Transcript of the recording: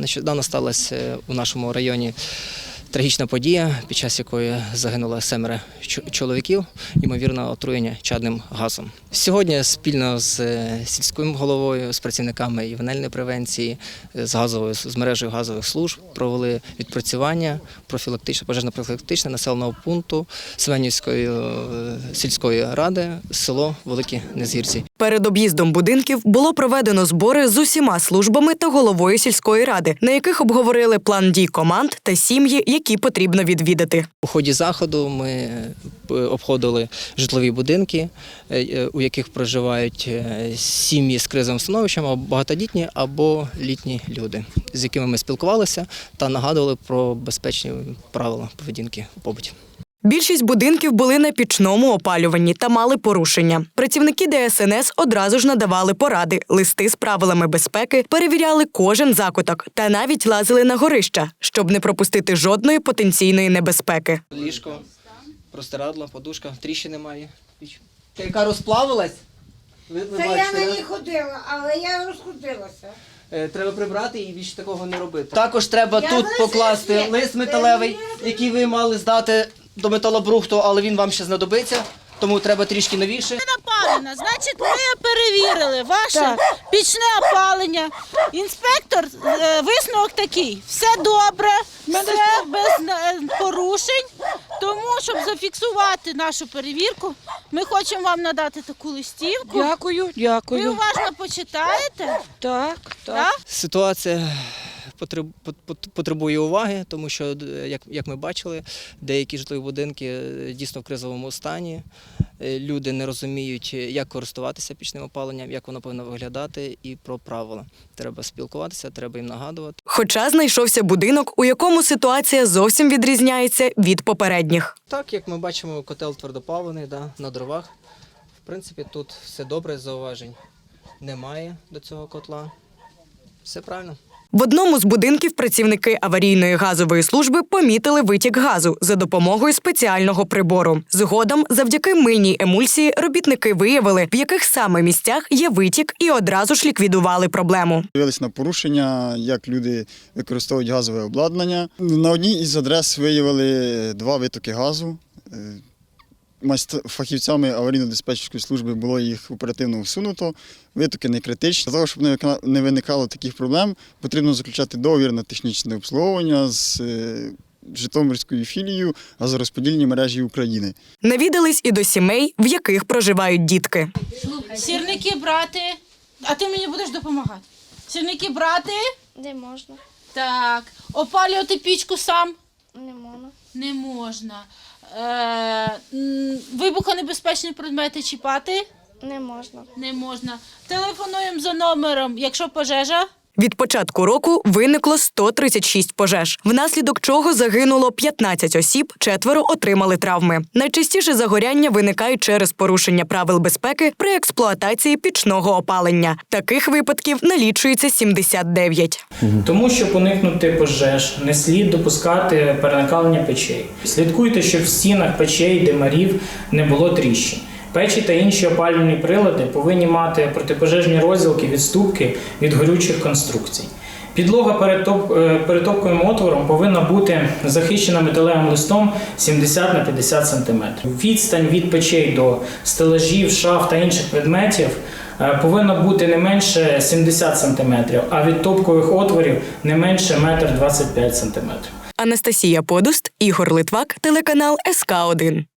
Нещодавно сталася е, у нашому районі трагічна подія, під час якої загинуло семеро чо- чоловіків, ймовірно, отруєння чадним газом. Сьогодні спільно з е, сільським головою, з працівниками ювенальної превенції, е, з газовою з мережею газових служб провели відпрацювання профілактичне, пожежно-профілактичне населеного пункту Семенівської сільської ради, село Великі Незгірці. Перед об'їздом будинків було проведено збори з усіма службами та головою сільської ради, на яких обговорили план дій команд та сім'ї, які потрібно відвідати. У ході заходу ми е, обходили житлові будинки, е, е, у яких проживають сім'ї з кризовим становищем, або багатодітні або літні люди, з якими ми спілкувалися та нагадували про безпечні правила поведінки у побуті. Більшість будинків були на пічному опалюванні та мали порушення. Працівники ДСНС одразу ж надавали поради, листи з правилами безпеки, перевіряли кожен закуток та навіть лазили на горища, щоб не пропустити жодної потенційної небезпеки. Ліжко, простирадло, подушка, тріщини немає. Та яка розплавилась? Ви, ви Та я бачите, на ній ходила, але я розходилася. Е, Треба прибрати і більше такого не робити. Також треба Я тут лист покласти є. лист Е, металевий, який ви мали здати до металобрухту, але він вам ще знадобиться, тому треба трішки новіше. опалення. Значить, ми перевірили ваше пічне опалення. Інспектор, е, висновок такий: все добре, все без е, порушень. Тому, щоб зафіксувати нашу перевірку, ми хочемо вам надати таку листівку. Дякую, Ви дякую. уважно почитаєте. Так, так. Так? Ситуація потребує уваги, тому що, е, як, як ми бачили, деякі житлові будинки е, дійсно в кризовому стані. Е, Люди не розуміють, як користуватися пічним опаленням, як воно повинно виглядати, і про правила. Треба спілкуватися, треба їм нагадувати. Хоча знайшовся будинок, у якому ситуація зовсім відрізняється від попередніх. Так, як ми бачимо, котел твердопаливний, да, на дровах. В принципі, тут все добре, зауважень немає до цього котла. Все правильно. В одному з будинків працівники аварійної газової служби помітили витік газу за допомогою спеціального прибору. Згодом, завдяки мильній емульсії, робітники виявили, в яких саме місцях є витік, і одразу ж ліквідували проблему. Дивились на порушення, як люди використовують газове обладнання. На одній із адрес виявили два витоки газу. Фахівцями аварійно-диспетчерської служби було їх оперативно всунуто. Витоки не критичні. Для того, щоб не виникало таких проблем, потрібно заключати договір на технічне обслуговування з е, Житомирською філією газорозподільні мережі України. Навідались і до сімей, в яких проживають дітки. Сірники брати. А ти мені будеш допомагати. Сірники брати. Не можна, Так. Опалювати пічку сам. не можна, Не можна. Е, м, вибухонебезпечні предмети чіпати не можна. не можна. Телефонуємо за номером, якщо пожежа. Від початку року виникло 136 пожеж, внаслідок чого загинуло 15 осіб, четверо отримали травми. Найчастіше загоряння виникають через порушення правил безпеки при експлуатації пічного опалення. Таких випадків налічується 79. Тому, щоб уникнути пожеж, не слід допускати переникалення печей. Слідкуйте, щоб в стінах печей, димарів не було тріщин. Печі та інші опалювальні прилади повинні мати протипожежні розділки, відступки від горючих конструкцій. Підлога перед е, отвором повинна бути захищена металевим листом 70 на 50 см. Відстань від печей до стелажів, шаф та інших предметів е, повинна бути не менше 70 см, а від топкових отворів не менше 1,25 см. Анастасія Подуст, Ігор Литвак, телеканал СК 1